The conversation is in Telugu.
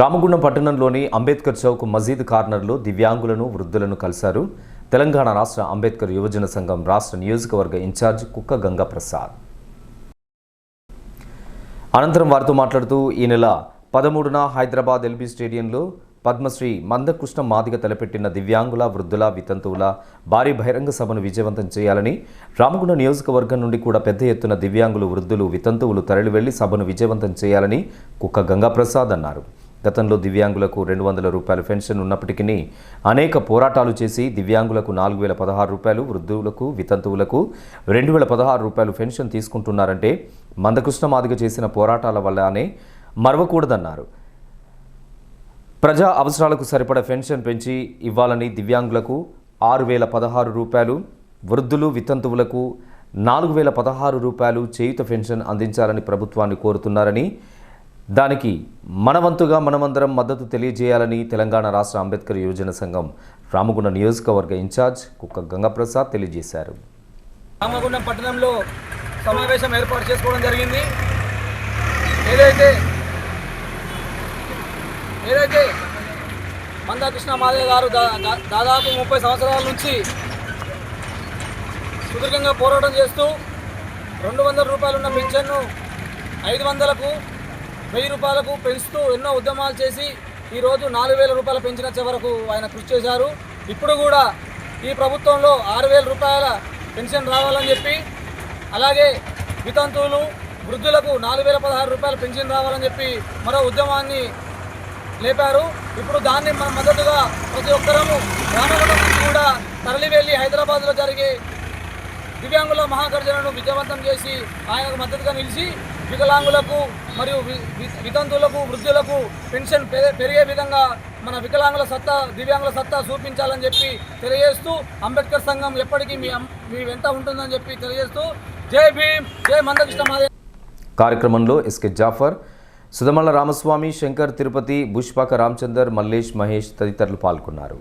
రామగుండం పట్టణంలోని అంబేద్కర్ చౌక్ మజీద్ కార్నర్లో దివ్యాంగులను వృద్ధులను కలిశారు. తెలంగాణ రాష్ట్ర అంబేద్కర్ యువజన సంఘం రాష్ట్ర నియోజకవర్గ ఇన్ఛార్జ్ కుక్క గంగా ప్రసాద్ అనంతరం వారితో మాట్లాడుతూ ఈ నెల పదమూడున హైదరాబాద్ ఎల్బీ స్టేడియంలో పద్మశ్రీ మందకృష్ణ మాదిగ తలపెట్టిన దివ్యాంగుల వృద్ధుల వితంతువుల భారీ బహిరంగ సభను విజయవంతం చేయాలని రామగుండ నియోజకవర్గం నుండి కూడా పెద్ద ఎత్తున దివ్యాంగులు వృద్ధులు వితంతువులు తరలివెళ్ళి సభను విజయవంతం చేయాలని కుక్క గంగాప్రసాద్ అన్నారు. గతంలో దివ్యాంగులకు రెండు వందల రూపాయల పెన్షన్ ఉన్నప్పటికీ అనేక పోరాటాలు చేసి దివ్యాంగులకు నాలుగు వేల పదహారు రూపాయలు వృద్ధులకు వితంతువులకు రెండు వేల పదహారు రూపాయలు పెన్షన్ తీసుకుంటున్నారంటే మందకృష్ణ మాదిగ చేసిన పోరాటాల వల్లనే మరవకూడదన్నారు. ప్రజా అవసరాలకు సరిపడ పెన్షన్ పెంచి ఇవ్వాలని దివ్యాంగులకు ఆరు వేల పదహారు రూపాయలు వృద్ధులు వితంతువులకు నాలుగు వేల పదహారు రూపాయలు చేయుత పెన్షన్ అందించాలని ప్రభుత్వాన్ని కోరుతున్నారని దానికి మనవంతుగా మనమందరం మద్దతు తెలియజేయాలని తెలంగాణ రాష్ట్ర అంబేద్కర్ యువజన సంఘం రామగుండ నియోజకవర్గ ఇన్ఛార్జ్ కుక్క గంగాప్రసాద్ తెలియజేశారు. రామగుండం పట్టణంలో సమావేశం ఏర్పాటు చేసుకోవడం జరిగింది. ఏదైతే ఏదైతే మందాకృష్ణ మాదయ్య గారు దా- దాదాపు ముప్పై సంవత్సరాల నుంచి సుదీర్ఘంగా పోరాటం చేస్తూ రెండు వందల రూపాయలున్న పింఛన్ను ఐదు వందలకు వెయ్యి రూపాయలకు పెంచుతూ ఎన్నో ఉద్యమాలు చేసి ఈరోజు నాలుగు వేల రూపాయలు పెంచిన వరకు ఆయన కృషి చేశారు. ఇప్పుడు కూడా ఈ ప్రభుత్వంలో ఆరు వేల రూపాయల పెన్షన్ రావాలని చెప్పి అలాగే వితంతువులు వృద్ధులకు నాలుగు వేల పదహారు రూపాయల పెన్షన్ రావాలని చెప్పి మరో ఉద్యమాన్ని లేపారు. ఇప్పుడు దాన్ని మన మద్దతుగా ప్రతి ఒక్కరము రామగుండం నుంచి కూడా తరలి వెళ్ళి హైదరాబాద్లో జరిగే దివ్యాంగుల మహాగర్జనను విజయవంతం చేసి ఆయనకు మద్దతుగా నిలిచి వికలాంగులకు మరియు వితంతువులకు వృద్ధులకు పెన్షన్ పె- పెరిగే విధంగా మన వికలాంగుల సత్తా దివ్యాంగుల సత్తా చూపించాలని చెప్పి తెలియజేస్తూ అంబేద్కర్ సంఘం ఎప్పటికీ మీ మీ వెంట ఉంటుందని చెప్పి తెలియజేస్తూ జై భీమ్ జై మందకృష్ణ మాదే కార్యక్రమంలో ఎస్కే జాఫర్ సుధమల్ల రామస్వామి శంకర్ తిరుపతి బుష్పాక రామచందర్ మల్లేష్ మహేష్ తదితరులు పాల్గొన్నారు.